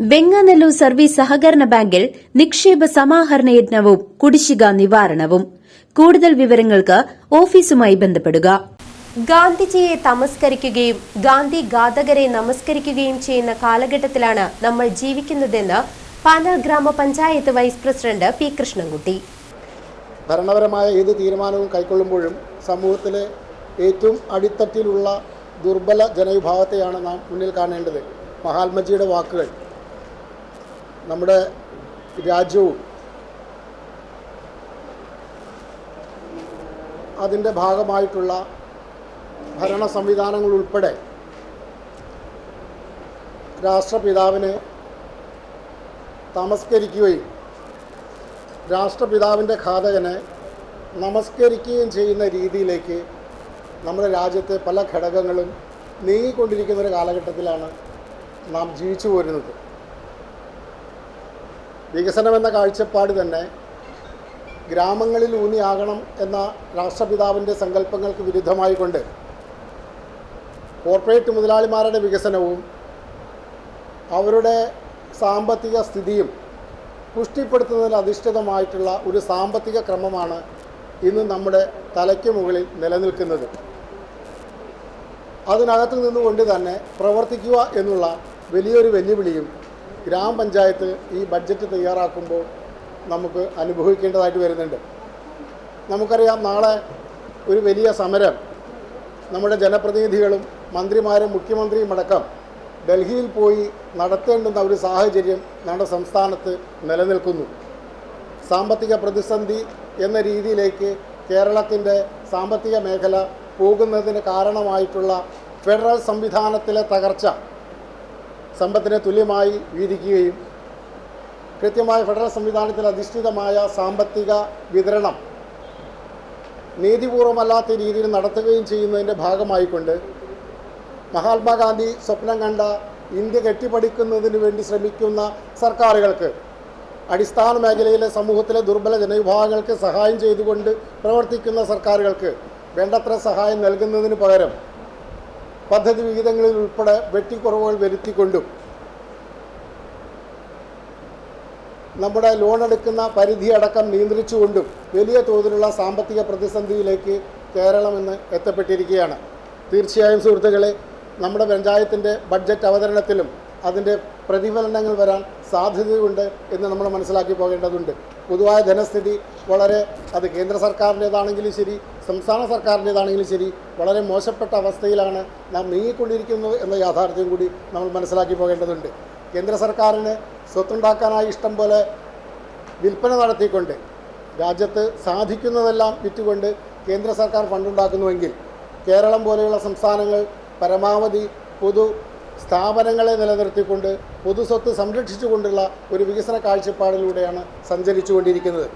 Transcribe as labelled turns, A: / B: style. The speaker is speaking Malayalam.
A: വെങ്ങാനല്ലൂർ സർവീസ് സഹകരണ ബാങ്കിൽ നിക്ഷേപ സമാഹരണ യജ്ഞവും കുടിശ്ശിക നിവാരണവും. കൂടുതൽ വിവരങ്ങൾക്ക് ഓഫീസുമായി ബന്ധപ്പെടുക.
B: ഗാന്ധിജിയെ തമസ്കരിക്കുകയും ഗാന്ധി ഘാതകരെ നമസ്കരിക്കുകയും ചെയ്യുന്ന കാലഘട്ടത്തിലാണ് നമ്മൾ ജീവിക്കുന്നതെന്ന് പാനൽ ഗ്രാമപഞ്ചായത്ത് വൈസ് പ്രസിഡന്റ് പി കൃഷ്ണൻകുട്ടി.
C: ഭരണപരമായ ഏത് തീരുമാനവും കൈക്കൊള്ളുമ്പോഴും സമൂഹത്തിലെ ഏറ്റവും അടിത്തട്ടിലുള്ള ദുർബല ജനവിഭാഗത്തെയാണ് നാം മുന്നിൽ കാണേണ്ടത്. മഹാത്മജിയുടെ വാക്കുകൾ. നമ്മുടെ രാജ്യവും അതിന്റെ ഭാഗമായിട്ടുള്ള ഭരണ സംവിധാനങ്ങൾ ഉൾപ്പെടെ രാഷ്ട്രപിതാവിനെ തമസ്കരിക്കുകയും രാഷ്ട്രപിതാവിന്റെ ഘാതകനെ നമസ്കരിക്കുകയും ചെയ്യുന്ന രീതിയിലേക്ക് നമ്മുടെ രാജ്യത്തെ പല ഘടകങ്ങളും നീങ്ങിക്കൊണ്ടിരിക്കുന്ന ഒരു കാലഘട്ടത്തിലാണ് നാം ജീവിച്ചു പോരുന്നത് വികസനമെന്ന കാഴ്ചപ്പാട് തന്നെ ഗ്രാമങ്ങളിൽ ഊന്നിയാകണം എന്ന രാഷ്ട്രപിതാവിന്റെ സങ്കല്പങ്ങൾക്ക് വിരുദ്ധമായി കൊണ്ട് കോർപ്പറേറ്റ് മുതലാളിമാരുടെ വികസനവും അവരുടെ സാമ്പത്തിക സ്ഥിതിയും പുഷ്ടിപ്പെടുത്തുന്നതിൽ അധിഷ്ഠിതമായിട്ടുള്ള ഒരു സാമ്പത്തിക ക്രമമാണ് ഇന്ന് നമ്മുടെ തലയ്ക്ക് മുകളിൽ നിലനിൽക്കുന്നത്. അതിനകത്ത് നിന്നുകൊണ്ട് തന്നെ പ്രവർത്തിക്കുക എന്നുള്ള വലിയൊരു വെല്ലുവിളിയും ഗ്രാമപഞ്ചായത്ത് ഈ ബഡ്ജറ്റ് തയ്യാറാക്കുമ്പോൾ നമുക്ക് അനുഭവിക്കേണ്ടതായിട്ട് വരുന്നുണ്ട്. നമുക്കറിയാം നാളെ ഒരു വലിയ സമരം. നമ്മുടെ ജനപ്രതിനിധികളും മന്ത്രിമാരും മുഖ്യമന്ത്രിയും അടക്കം ഡൽഹിയിൽ പോയി നടത്തേണ്ടുന്ന ഒരു സാഹചര്യം നമ്മുടെ സംസ്ഥാനത്ത് നിലനിൽക്കുന്നു. സാമ്പത്തിക പ്രതിസന്ധി എന്ന രീതിയിലേക്ക് കേരളത്തിന്റെ സാമ്പത്തിക മേഖല പോകുന്നതിന് കാരണമായിട്ടുള്ള ഫെഡറൽ സംവിധാനത്തിലെ തകർച്ച സമ്പത്തിനെ തുല്യമായി വീതിക്കുകയും കൃത്യമായ ഫെഡറൽ സംവിധാനത്തിൽ അധിഷ്ഠിതമായ സാമ്പത്തിക വിതരണം നീതിപൂർവമല്ലാത്ത രീതിയിൽ നടത്തുകയും ചെയ്യുന്നതിന്റെ ഭാഗമായിക്കൊണ്ട് മഹാത്മാഗാന്ധി സ്വപ്നം കണ്ട ഇന്ത്യ കെട്ടിപ്പടുക്കുന്നതിന് വേണ്ടി ശ്രമിക്കുന്ന സർക്കാരുകൾക്ക് അടിസ്ഥാന മേഖലയിലെ സമൂഹത്തിലെ ദുർബല ജനവിഭാഗങ്ങൾക്ക് സഹായം ചെയ്തുകൊണ്ട് പ്രവർത്തിക്കുന്ന സർക്കാരുകൾക്ക് വേണ്ടത്ര സഹായം നൽകുന്നതിന് പകരം പദ്ധതി വിഹിതങ്ങളിൽ ഉൾപ്പെടെ വെട്ടിക്കുറവുകൾ വരുത്തിക്കൊണ്ടും നമ്മുടെ ലോൺ എടുക്കുന്ന പരിധി അടക്കം നിയന്ത്രിച്ചുകൊണ്ടും വലിയ തോതിലുള്ള സാമ്പത്തിക പ്രതിസന്ധിയിലേക്ക് കേരളം ഇന്ന് എത്തപ്പെട്ടിരിക്കുകയാണ്. തീർച്ചയായും സുഹൃത്തുക്കളെ നമ്മുടെ പഞ്ചായത്തിന്റെ ബഡ്ജറ്റ് അവതരണത്തിലും അതിന്റെ പ്രതിഫലനങ്ങൾ വരാൻ സാധ്യതയുണ്ട് എന്ന് നമ്മൾ മനസ്സിലാക്കി പോകേണ്ടതുണ്ട്. പൊതുവായ ധനസ്ഥിതി വളരെ അത് കേന്ദ്ര സർക്കാരിന്റേതാണെങ്കിലും ശരി സംസ്ഥാന സർക്കാരിന്റേതാണെങ്കിലും ശരി വളരെ മോശപ്പെട്ട അവസ്ഥയിലാണ് നാം നീങ്ങിക്കൊണ്ടിരിക്കുന്നത് എന്ന യാഥാർത്ഥ്യം കൂടി നമ്മൾ മനസ്സിലാക്കി പോകേണ്ടതുണ്ട്. കേന്ദ്ര സർക്കാരിന് സ്വത്തുണ്ടാക്കാനായി ഇഷ്ടം പോലെ വിൽപ്പന നടത്തിക്കൊണ്ട് രാജ്യത്ത് സാധിക്കുന്നതെല്ലാം വിറ്റുകൊണ്ട് കേന്ദ്ര സർക്കാർ ഫണ്ടുണ്ടാക്കുന്നുവെങ്കിൽ കേരളം പോലെയുള്ള സംസ്ഥാനങ്ങൾ പരമാവധി പൊതു സ്ഥാപനങ്ങളെ നിലനിർത്തിക്കൊണ്ട് പൊതുസ്വത്ത് സംരക്ഷിച്ചുകൊണ്ടുള്ള ഒരു വികസന കാഴ്ചപ്പാടിലൂടെയാണ് സഞ്ചരിച്ചുകൊണ്ടിരിക്കുന്നത്.